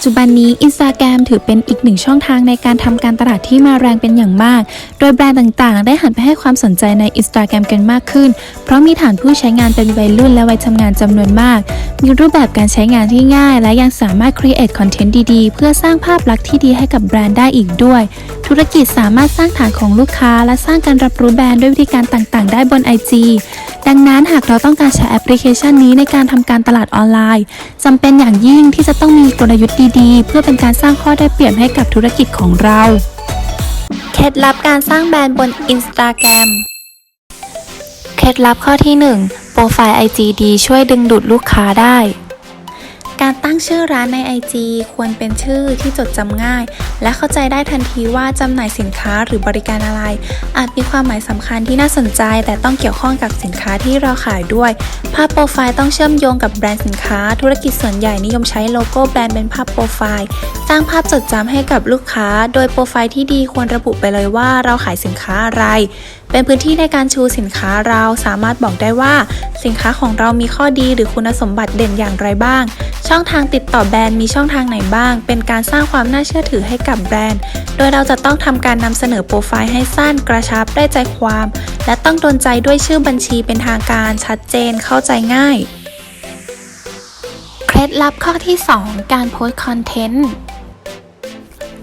จจุบันนี้ Instagram ถือเป็นอีกหนึ่งช่องทางในการทำการตลาดที่มาแรงเป็นอย่างมาก โดยแบรนด์ต่างๆ ได้หันไปให้ความสนใจใน Instagram กันมากขึ้น เพราะมีฐานผู้ใช้งานเป็นวัยรุ่นและวัยทำงานจำนวนมาก มีรูปแบบการใช้งานที่ง่าย และยังสามารถ create content ดีๆ เพื่อสร้างภาพลักษณ์ที่ดีให้กับแบรนด์ได้อีกด้วย ธุรกิจสามารถสร้างฐานของลูกค้า และสร้างการรับรู้แบรนด์ด้วยวิธีการต่างๆ ได้บน IG ดังนั้นหากเราต้องการใช้แอปพลิเคชันนี้ในการทำการตลาดออนไลน์จำเป็นอย่างยิ่งที่จะต้องมีกลยุทธ์ดีๆ เพื่อเป็นการสร้างข้อได้เปรียบให้กับธุรกิจของเรา เคล็ดลับการสร้างแบรนด์บน Instagram เคล็ดลับข้อที่ 1 โปรไฟล์ IG ดีช่วยดึงดูดลูกค้าได้ ชื่อร้านใน IG ควรเป็นชื่อที่จดจำง่าย และเข้าใจได้ทันทีว่าจำหน่ายสินค้าหรือบริการอะไร อาจมีความหมายสำคัญที่น่าสนใจ แต่ต้องเกี่ยวข้องกับสินค้าที่เราขายด้วย ภาพโปรไฟล์ต้องเชื่อมโยงกับแบรนด์สินค้า ธุรกิจส่วนใหญ่นิยมใช้โลโก้แบรนด์เป็นภาพโปรไฟล์ สร้างภาพจดจำให้กับลูกค้า โดยโปรไฟล์ที่ดีควรระบุไปเลยว่าเราขายสินค้าอะไร เป็นพื้นที่ในการชูสินค้าเราสามารถบอกได้ว่า สินค้าของเรามีข้อดีหรือคุณสมบัติเด่นอย่างไรบ้าง ช่องทางติดต่อแบรนด์มีช่องทางไหนบ้าง เป็นการสร้างความน่าเชื่อถือให้กับแบรนด์ โดยเราจะต้องทำการนำเสนอโปรไฟล์ให้สั้นกระชับได้ใจความ และต้องโดนใจด้วยชื่อบัญชีเป็นทางการชัดเจนเข้าใจง่าย เคล็ดลับข้อที่ 2 การโพสต์คอนเทนต์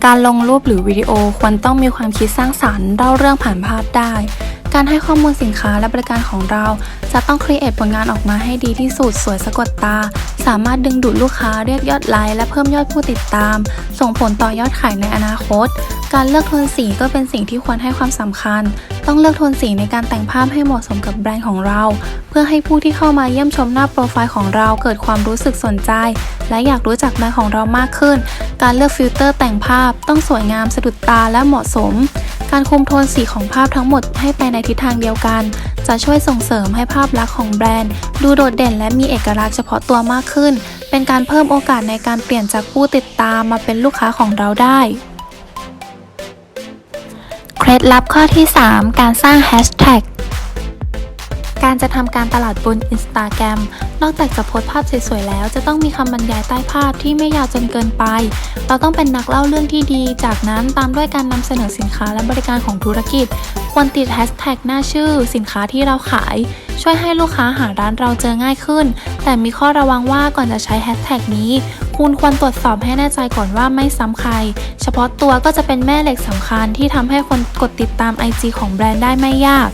การลงรูปหรือวิดีโอควรต้องมีความคิดสร้างสรรค์เล่าเรื่องผ่านภาพได้ การให้ข้อมูลสินค้าและบริการของเรา จะต้องครีเอทผลงานออกมาให้ดีที่สุดสวยสะกดตา สามารถดึงดูดลูกค้าเรียกยอดไลค์และเพิ่มยอดผู้ติดตาม ส่งผลต่อยอดขายในอนาคต การเลือกโทนสีก็เป็นสิ่งที่ควรให้ความสำคัญ ต้องเลือกโทนสีในการแต่งภาพให้เหมาะสมกับแบรนด์ของเรา เพื่อให้ผู้ที่เข้ามาเยี่ยมชมหน้าโปรไฟล์ของเราเกิดความรู้สึกสนใจ และอยากรู้จักแบรนด์ของเรามากขึ้น การเลือกฟิลเตอร์แต่งภาพ ต้องสวยงามสะดุดตาและเหมาะสมการคุมโทนสีของภาพทั้งหมดให้ไปในทิศทางเดียวกัน จะช่วยส่งเสริมให้ภาพลักษณ์ของแบรนด์ ดูโดดเด่นและมีเอกลักษณ์เฉพาะตัวมากขึ้น เป็นการเพิ่มโอกาสในการเปลี่ยนจากผู้ติดตามมาเป็นลูกค้าของเราได้เคล็ดลับข้อที่ 3 การสร้างแฮชแท็ก การจะทำการตลาดบน Instagram นอกจากจะโพสภาพสวยๆแล้ว จะต้องมีคำบรรยายใต้ภาพที่ไม่ยาวจนเกินไป เราต้องเป็นนักเล่าเรื่องที่ดี จากนั้นตามด้วยการนำเสนอสินค้าและบริการของธุรกิจ ควรติดแฮชแท็กหน้าชื่อ สินค้าที่เราขาย ช่วยให้ลูกค้าหาร้านเราเจอง่ายขึ้น แต่มีข้อระวังว่าก่อนจะใช้แฮชแท็กนี้ คุณควรตรวจสอบให้แน่ใจก่อนว่าไม่ซ้ำใคร เฉพาะตัวก็จะเป็นแม่เหล็กสำคัญที่ทำให้คนกดติดตาม IG ของแบรนด์ได้ไม่ยาก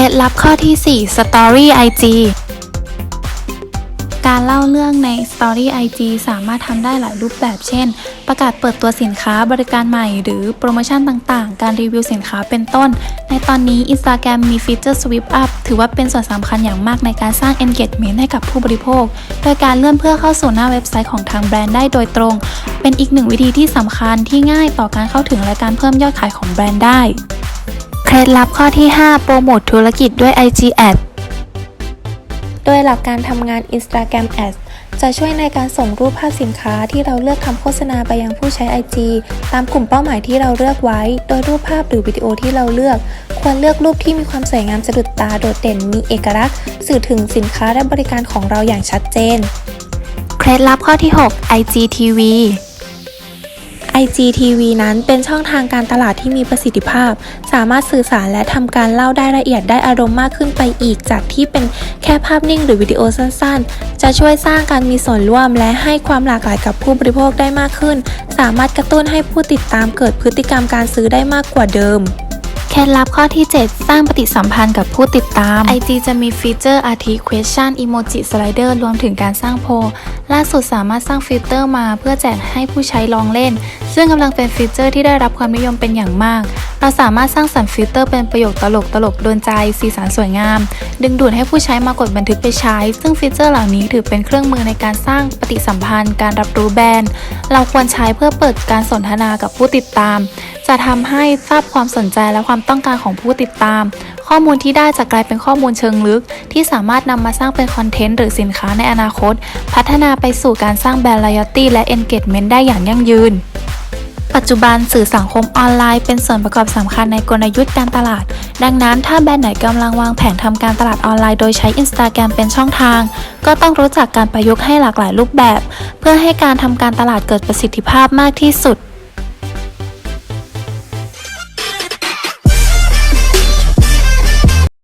ล็ดลับข้อที่ 4 Story IG การเล่าเรื่องใน Story IG สามารถทำได้หลายรูปแบบ เช่น ประกาศเปิดตัวสินค้าบริการใหม่ หรือโปรโมชั่นต่างๆ การรีวิวสินค้าเป็นต้น ในตอนนี้ Instagram มีฟีเจอร์ Swipe Up ถือว่าเป็นส่วนสำคัญอย่างมากในการสร้าง engagement ให้กับผู้บริโภค โดยการเลื่อนเพื่อเข้าสู่หน้าเว็บไซต์ของทางแบรนด์ได้โดยตรง เป็นอีกหนึ่งวิธีที่สำคัญที่ง่ายต่อการเข้าถึงและการเพิ่มยอดขายของแบรนด์ได้ เคล็ดลับข้อที่ 5 โปรโมทธุรกิจด้วย IG Ad โดยหลักการทำงาน Instagram Ads จะช่วยในการส่งรูปภาพสินค้าที่เราเลือกทำโฆษณาไปยังผู้ใช้ IG ตามกลุ่มเป้าหมายที่เราเลือกไว้ โดยรูปภาพหรือวิดีโอที่เราเลือก ควรเลือกรูปที่มีความสวยงามสะดุดตาโดดเด่นมีเอกลักษณ์ สื่อถึงสินค้าและบริการของเราอย่างชัดเจน เคล็ดลับข้อที่ 6 IGTV IGTV นั้นเป็นช่องทางการตลาดที่มีประสิทธิภาพ สามารถสื่อสารและทำการเล่าได้ละเอียดได้อารมณ์มากขึ้นไปอีก จากที่เป็นแค่ภาพนิ่งหรือวิดีโอสั้นๆ จะช่วยสร้างการมีส่วนร่วมและให้ความหลากหลายกับผู้บริโภคได้มากขึ้น สามารถกระตุ้นให้ผู้ติดตามเกิดพฤติกรรมการซื้อได้มากกว่าเดิม เคล็ดลับข้อที่ 7 สร้างปฏิสัมพันธ์กับผู้ติดตาม IG จะมีฟีเจอร์อาทิ question emoji slider รวมถึงการสร้างโพลล่าสุดสามารถสร้างฟิลเตอร์มาเพื่อแจกให้ผู้ใช้ลองเล่น ซึ่งกำลังเป็นฟีเจอร์ที่ได้รับความนิยมเป็นอย่างมาก เราสามารถสร้างสรรค์ฟิลเตอร์เป็นประโยคตลกตลกโดนใจสีสันสวยงาม ดึงดูดให้ผู้ใช้มากดบันทึกไปใช้ ซึ่งฟีเจอร์เหล่านี้ถือเป็นเครื่องมือในการสร้างปฏิสัมพันธ์ การรับรู้แบรนด์ เราควรใช้เพื่อเปิดการสนทนากับผู้ติดตาม จะทำให้ทราบความสนใจและความต้องการของผู้ติดตาม ข้อมูลที่ได้จะกลายเป็นข้อมูลเชิงลึก ที่สามารถนำมาสร้างเป็นคอนเทนต์หรือสินค้าในอนาคต พัฒนาไปสู่การสร้างแบรนด์ loyalty และ engagement ได้อย่างยั่งยืน ปัจจุบันสื่อสังคมออนไลน์เป็นส่วนประกอบสำคัญในกลยุทธ์การตลาด ดังนั้นถ้าแบรนด์ไหนกำลังวางแผนทำการตลาดออนไลน์โดยใช้ Instagram เป็นช่องทาง ก็ต้องรู้จักการประยุกต์ให้หลากหลายรูปแบบ เพื่อให้การทำการตลาดเกิดประสิทธิภาพมากที่สุด